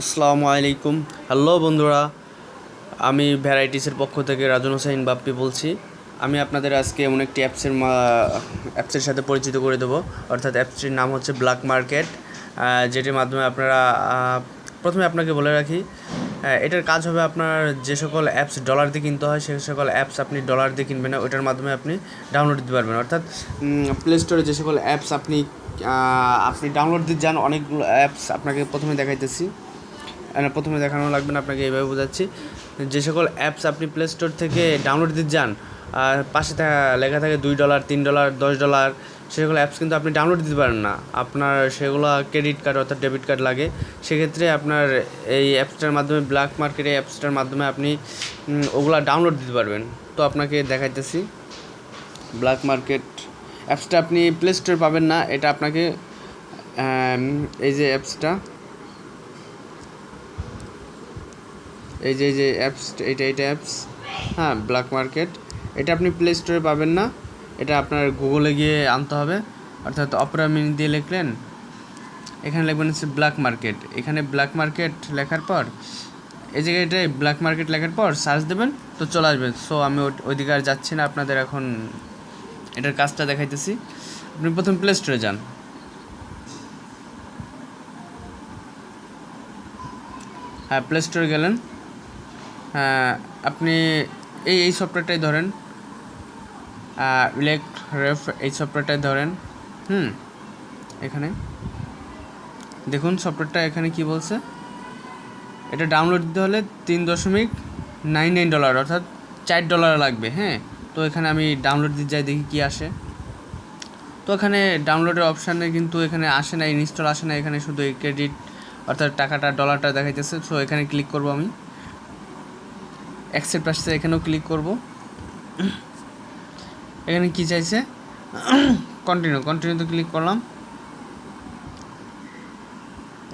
আসসালামু আলাইকুম। হ্যালো বন্ধুরা, আমি ভ্যারাইটিসের পক্ষ থেকে রাজন হোসাইন বাপ্পি বলছি। আমি আপনাদের আজকে এমন একটি অ্যাপসের অ্যাপসের সাথে পরিচিত করে দেবো। অর্থাৎ অ্যাপসটির নাম হচ্ছে ব্ল্যাক মার্কেট। যেটির মাধ্যমে আপনারা প্রথমে আপনাকে বলে রাখি এটার কাজ হবে আপনার যে সকল অ্যাপস ডলার দিয়ে কিনতে হয় সেই সকল অ্যাপস আপনি ডলার দিয়ে কিনবেন না, ওইটার মাধ্যমে আপনি ডাউনলোড দিতে পারবেন। অর্থাৎ প্লে স্টোরে যে সকল অ্যাপস আপনি আপনি ডাউনলোড দিতে যান, অনেকগুলো অ্যাপস আপনাকে প্রথমে দেখাইতেছি। প্রথমে দেখানো লাগবে না, আপনাকে এইভাবে বোঝাচ্ছি। যে সকল অ্যাপস আপনি প্লে স্টোর থেকে ডাউনলোড দিতে যান আর পাশে থাকা, লেখা থাকে দুই ডলার তিন ডলার দশ ডলার সেগুলো অ্যাপস কিন্তু আপনি ডাউনলোড দিতে পারেন না। আপনার সেগুলো ক্রেডিট কার্ড অর্থাৎ ডেবিট কার্ড লাগে। সেক্ষেত্রে আপনার এই অ্যাপসটার মাধ্যমে ব্ল্যাক মার্কেটে অ্যাপসটার মাধ্যমে আপনি ওগুলো ডাউনলোড দিতে পারবেন। তো আপনাকে দেখাইতেছি। ব্ল্যাক মার্কেট অ্যাপসটা আপনি প্লে স্টোর পাবেন না, এটা আপনাকে এই যে অ্যাপসটা এই যে এই যে অ্যাপস এটা এটা অ্যাপস হ্যাঁ ব্ল্যাক মার্কেট এটা আপনি প্লে স্টোরে পাবেন না। এটা আপনার গুগলে গিয়ে আনতে হবে। অর্থাৎ অপরা মিনি দিয়ে লিখলেন, এখানে লিখবেন হচ্ছে ব্ল্যাক মার্কেট এখানে ব্ল্যাক মার্কেট লেখার পর, এই জায়গাটায় ব্ল্যাক মার্কেট লেখার পর সার্চ দেবেন, তো চলে আসবেন। সো আমি ওই- ওইদিকে আর যাচ্ছি না, আপনাদের এখন এটার কাজটা দেখাইতেছি। আপনি প্রথম প্লে স্টোরে যান। হ্যাঁ প্লে স্টোরে গেলেন। আপনি এই এই সফটওয়্যারটাই ধরেন। ইলেক্ট রেফ এই সফটওয়্যারটাই ধরেন। হুম, এখানে। দেখুন সফটওয়্যারটা এখানে কি বলছে? এটা ডাউনলোড দিতে হলে তিন দশমিক নাইন নাইন ডলার অর্থাৎ চার ডলার লাগবে হ্যাঁ। তো এখানে আমি ডাউনলোড দিতে যাই, দেখি কি আসে। তো এখানে ডাউনলোডের অপশানে কিন্তু এখানে আসে না ইনস্টল আসে না, এখানে শুধু এই ক্রেডিট অর্থাৎ টাকাটা ডলারটা দেখাইতেছে। সো এখানে ক্লিক করব আমি। অ্যাকসেপ্ট আসছে এখানেও ক্লিক করব। এখানে কি চাইছে? কন্টিনিউ কন্টিনিউতে ক্লিক করলাম।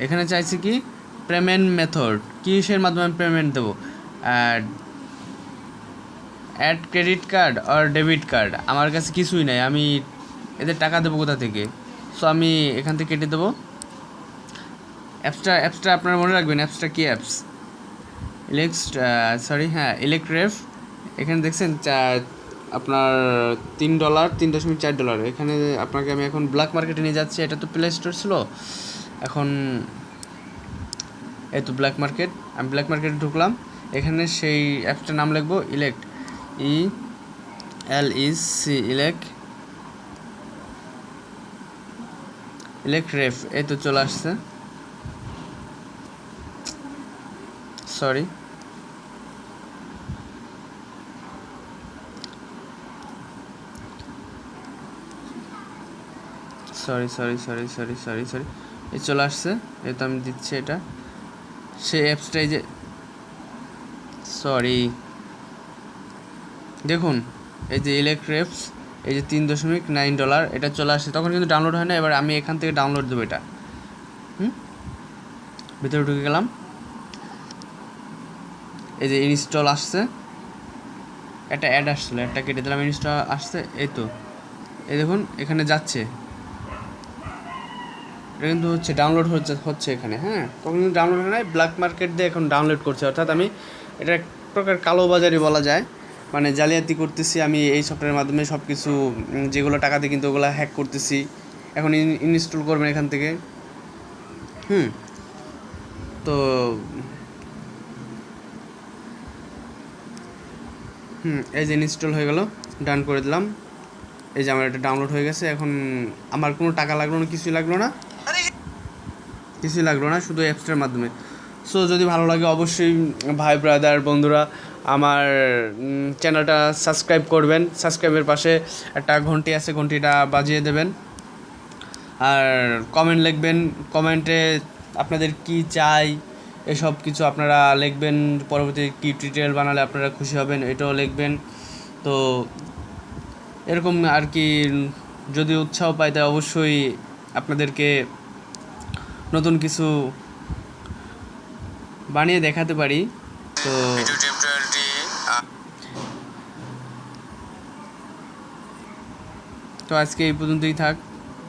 এখানে চাইছে কি? পেমেন্ট মেথড কিসের মাধ্যমে পেমেন্ট দেবো? অ্যাড ক্রেডিট কার্ড আর ডেবিট কার্ড আমার কাছে কিছুই নাই। আমি এদের টাকা দেবো কোথা থেকে? সো আমি এখান থেকে কেটে দেবো। অ্যাপসটা অ্যাপসটা আপনারা মনে রাখবেন অ্যাপসটা কি অ্যাপস ইলেক্স সরি হ্যাঁ ইলেকট্রেফ এখানে দেখছেন আপনার তিন ডলার তিন দশমিক চার ডলার এখানে আপনাকে আমি এখন ব্ল্যাক মার্কেটে নিয়ে যাচ্ছি, এটা তো প্লে স্টোর ছিল। এখন এই তো ব্ল্যাক মার্কেট আমি ব্ল্যাক মার্কেটে ঢুকলাম। এখানে সেই অ্যাপসটার নাম লিখব elect E L E C elect elect রেফ এই তো চলে আসছে। Sorry sorry sorry sorry sorry sorry sorry এই চলে আসছে। তো আমি দিচ্ছি এটা। সেই অ্যাপসটাই যে সরি দেখুন, এই যে ইলেকট্রেপস এই যে তিন দশমিক নাইন ডলার এটা চলে আসছে। তখন কিন্তু ডাউনলোড হয় না, এবার আমি এখান থেকে ডাউনলোড দেবো এটা। হুম? ভিতরে ঢুকে গেলাম। এই যে ইনস্টল আসছে, একটা অ্যাড আসছিল একটা কেটে দিলাম ইনস্টল আসছে, এই তো। এই দেখুন, এখানে যাচ্ছে। এটা কিন্তু হচ্ছে ডাউনলোড হচ্ছে হচ্ছে এখানে হ্যাঁ? তখন কিন্তু ডাউনলোড হয় ব্ল্যাক মার্কেট দিয়ে এখন ডাউনলোড করছে। অর্থাৎ আমি এটা এক প্রকার কালোবাজারি বলা যায়। মানে জালিয়াতি করতেছি আমি এই সফটওয়্যারের মাধ্যমে সব কিছু যেগুলো টাকা দিয়ে কিন্তু ওগুলো হ্যাক করতেছি। এখন ইনস্টল করবেন এখান থেকে। হুম। তো হুম, এই যে ইনস্টল হয়ে গেল ডান করে দিলাম। এই যে আমার এটা ডাউনলোড হয়ে গেছে, এখন আমার কোনো টাকা লাগল না, কিছুই লাগল না। কিছুই লাগল না, শুধু অ্যাপসটার মাধ্যমে। সো যদি ভালো লাগে অবশ্যই ভাই ব্রাদার বন্ধুরা, আমার চ্যানেলটা সাবস্ক্রাইব করবেন। সাবস্ক্রাইবের পাশে একটা ঘন্টি আছে, ঘন্টিটা বাজিয়ে দেবেন। আর কমেন্ট লিখবেন কমেন্টে আপনাদের কি চাই এসব কিছু আপনারা লিখবেন, পরবর্তী কি টিউটোরিয়াল বানালে আপনারা খুশি হবেন, এটাও লিখবেন। তো এরকম আর কি, যদি উৎসাহ পাই তাই অবশ্যই আপনাদেরকে নতুন কিছু বানিয়ে দেখাতে পারি। তো তো আজকে এই পর্যন্তই থাক।